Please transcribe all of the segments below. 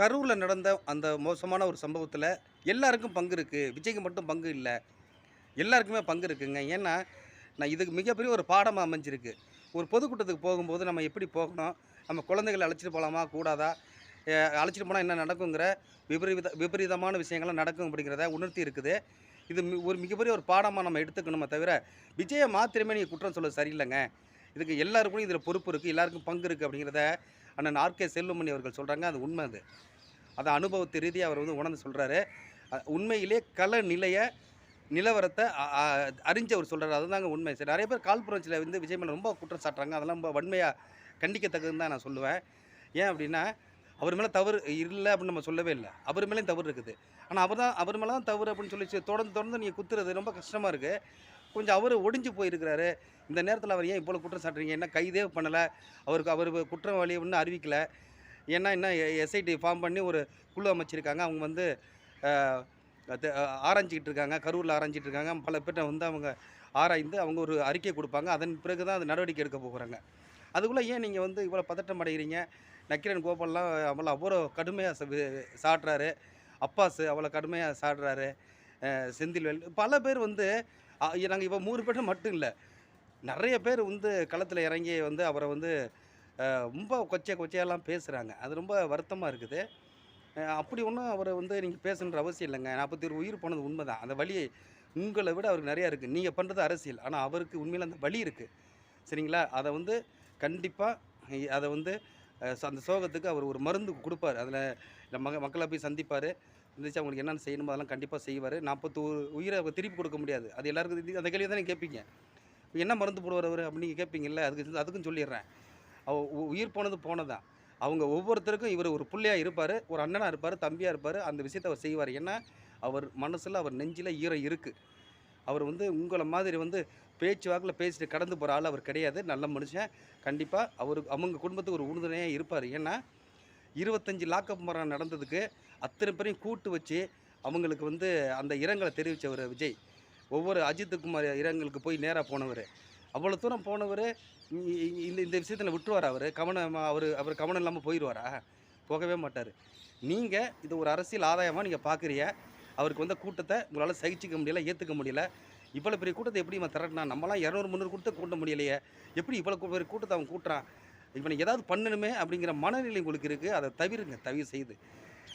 கரூரில் நடந்த அந்த மோசமான ஒரு சம்பவத்தில் எல்லாருக்கும் பங்கு இருக்குது விஜய்க்கு மட்டும் பங்கு இல்லை. எல்லாருக்குமே பங்கு இருக்குங்க. ஏன்னா நான் இதுக்கு மிகப்பெரிய ஒரு பாடமாக அமைஞ்சிருக்கு. ஒரு பொதுக்கூட்டத்துக்கு போகும்போது நம்ம எப்படி போகணும்? நம்ம குழந்தைகளை அழைச்சிட்டு போகலாமா கூடாதா? அழைச்சிட்டு போனால் என்ன நடக்குங்கிற விபரீத விபரீதமான விஷயங்கள்லாம் நடக்கும் அப்படிங்கிறத உணர்த்தி இருக்குது. இது மி- ஒரு மிகப்பெரிய ஒரு பாடமாக நம்ம எடுத்துக்கணுமே தவிர விஜயை மாத்திரமே நீங்கள் குற்றம் சொல்ல சரியில்லைங்க. இதுக்கு எல்லாருக்கும் இதில் பொறுப்பு இருக்குது எல்லாருக்கும் பங்கு இருக்குது அப்படிங்கிறத அண்ணன் ஆர்கே செல்வமணி அவர்கள் சொல்கிறாங்க அது உண்மை அது. அதை அனுபவத்து ரீதியாக அவர் வந்து உணர்ந்து சொல்கிறாரு உண்மையிலே கல நிலையை நிலவரத்தை அ- அ- அவர் அதுதாங்க உண்மை. சரி நிறைய பேர் கால்புரட்சியில் வந்து விஜய் மேலே ரொம்ப குற்றம் சாட்டுறாங்க. அதெல்லாம் ரொம்ப வன்மையாக கண்டிக்கத்தக்கதுன்னு தான் நான் சொல்லுவேன். ஏன் அப்படின்னா அவர் மேலே தவறு இல்லை அப்படின்னு நம்ம சொல்லவே இல்லை. அவர் மேலேயும் தவறு இருக்குது. ஆனால் அவர் தான் அவர் மேலே தான் தவறு அப்படின்னு சொல்லி தொடர்ந்து தொடர்ந்து நீங்கள் குத்துறது ரொம்ப கஷ்டமாக இருக்குது கொஞ்சம் அவர் ஒடிஞ்சு போயிருக்கிறாரு. இந்த நேரத்தில் அவர் ஏன் இவ்வளோ குற்றம் சாட்டுறீங்க? என்ன கைதே பண்ணலை? அவருக்கு அவர் குற்றவாளி ஒன்றும் அறிவிக்கலை. ஏன்னா இன்னும் எஸ்ஐடி ஃபார்ம் பண்ணி ஒரு குழு அமைச்சிருக்காங்க. அவங்க வந்து அஹ், ஆராய்ஞ்சிக்கிட்டு இருக்காங்க. கரூரில் ஆராய்ஞ்சிட்டு இருக்காங்க. பல பேர்ட்ட வந்து அவங்க ஆராய்ந்து அவங்க ஒரு அறிக்கை கொடுப்பாங்க. அதன் பிறகு தான் அது நடவடிக்கை எடுக்க போகிறாங்க. அதுக்குள்ளே ஏன் நீங்கள் வந்து இவ்வளோ பதட்டம் அடைகிறீங்க நக்கிரன் கோபால்லாம் அவ்வளோ அவ்வளோ கடுமையாக சாடுறாரு. அப்பாஸ் அவ்வளோ கடுமையாக சாடுறாரு. செந்தில்வேல் பல பேர் வந்து நாங்கள் இப்போ மூணு பேர் மட்டும் இல்லை. நிறைய பேர் வந்து களத்தில் இறங்கி வந்து அவரை வந்து ரொம்ப கொச்சை கொச்சையெல்லாம் பேசுகிறாங்க அது ரொம்ப வருத்தமாக இருக்குது. அப்படி ஒன்றும் அவரை வந்து நீங்கள் பேசணுன்ற அவசியம் இல்லைங்க. நாற்பத்தி ஒரு உயிர் போனது உண்மை தான் அந்த வழி உங்களை விட அவருக்கு நிறையா இருக்குது நீங்கள் பண்ணுறது அரசியல். ஆனால் அவருக்கு உண்மையில் அந்த வழி இருக்குது சரிங்களா? அதை வந்து கண்டிப்பாக அதை வந்து அந்த சோகத்துக்கு அவர் ஒரு மருந்து கொடுப்பார். அதில் மக மக்களை போய் சந்திப்பார். இருந்துச்சு அவங்களுக்கு என்னென்ன செய்யணுமோ அதெல்லாம் கண்டிப்பாக செய்வார். நாற்பத்து உயிரை திருப்பி கொடுக்க முடியாது. அது எல்லாருக்கும் அந்த கேள்வி தான் நீங்கள் கேட்பீங்க என்ன மருந்து போடுவார் அவர் அப்படின்னு கேட்பீங்கல்ல அதுக்கு அதுக்கும் சொல்லிடுறேன். அவ உ- உயிர் போனது போனதான் அவங்க ஒவ்வொருத்தருக்கும் இவர் ஒரு பிள்ளையாக இருப்பார் ஒரு அண்ணனாக இருப்பார் தம்பியாக இருப்பார் அந்த விஷயத்தை அவர் செய்வார். ஏன்னா அவர் மனசில் அவர் நெஞ்சில் ஈரம் இருக்குது அவர் வந்து உங்களை மாதிரி வந்து பேச்சு வாக்கில் பேசிட்டு கடந்து போகிற ஆள் அவர் கிடையாது. நல்ல மனுஷன். கண்டிப்பாக அவர் அவங்க குடும்பத்துக்கு ஒரு உறுதுணையாக இருப்பார். ஏன்னா இருபத்தஞ்சி லாக்கப் மரம் நடந்ததுக்கு அத்தனை பேரையும் கூட்டு வச்சு அவங்களுக்கு வந்து அந்த இரங்கலை தெரிவித்தவர் விஜய். ஒவ்வொரு அஜித்துக்குமார் இரங்கலுக்கு போய் நேராக போனவர். அவ்வளோ தூரம் போனவர் இந்த இந்த விஷயத்தில் விட்டுருவார் அவர்? கவனம் அவர் அவர் கவனம் இல்லாமல் போயிடுவாரா போகவே மாட்டார். நீங்கள் இது ஒரு அரசியல் ஆதாயமாக நீங்கள் பார்க்குறீங்க அவருக்கு வந்த கூட்டத்தை உங்களால் சகிச்சிக்க முடியல ஏற்றுக்க முடியல. இவ்வளோ பெரிய கூட்டத்தை எப்படி இவன் திரட்டினா? நம்மளாம் இரநூறு முந்நூறு கூட்டத்தை கூட்ட முடியலையே. எப்படி இவ்வளோ பெரிய கூட்டத்தை அவன் கூட்டுறான்? இவனை ஏதாவது பண்ணணுமே அப்படிங்கிற மனநிலை உங்களுக்கு இருக்குது அதை தவிருங்க தவிர செய்து.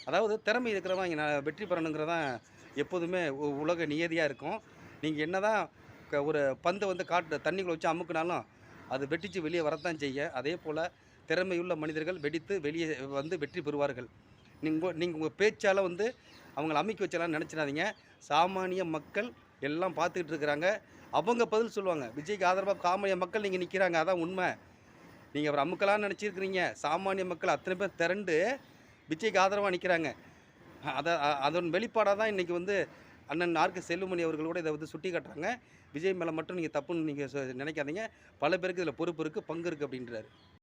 அதாவது திறமை இருக்கிறவன் இங்கே நான் வெற்றி பெறணுங்கிறதான் எப்போதுமே உ- உலக நியதியாக இருக்கும். நீங்கள் என்ன தான் ஒரு பந்தை வந்து காட்டு தண்ணிக்குள்ளே வச்சு அமுக்குனாலும் அது வெட்டிச்சு வெளியே வரத்தான் செய்ய. அதே போல் திறமையுள்ள மனிதர்கள் வெடித்து வெளியே வந்து வெற்றி பெறுவார்கள். நீங்கள் நீங்கள் உங்கள் பேச்சால் வந்து அவங்கள அமைக்க வச்சலாம்னு நினச்சிடாதீங்க. சாமானிய மக்கள் எல்லாம் பார்த்துக்கிட்டு இருக்கிறாங்க. அவங்க பதில் சொல்லுவாங்க. விஜய்க்கு ஆதரவாக காமெடிய மக்கள் நீங்கள் நிற்கிறாங்க அதான் உண்மை. நீங்கள் அவர் அமுக்கலாம்னு நினச்சிருக்கிறீங்க. சாமானிய மக்கள் அத்தனை பேர் திரண்டு விஜய்க்கு ஆதரவாக நிற்கிறாங்க அதை அதன் வெளிப்பாடாக தான் இன்றைக்கி வந்து அண்ணன் நார்க்கு செல்லுமணி அவர்கள் கூட இதை வந்து சுட்டி காட்டுறாங்க. விஜய் மேலே மட்டும் நீங்கள் தப்புன்னு நீங்கள் நினைக்காதீங்க. பல பேருக்கு இதில் பொறுப்பு இருக்குது பங்கு இருக்குது அப்படின்றாரு.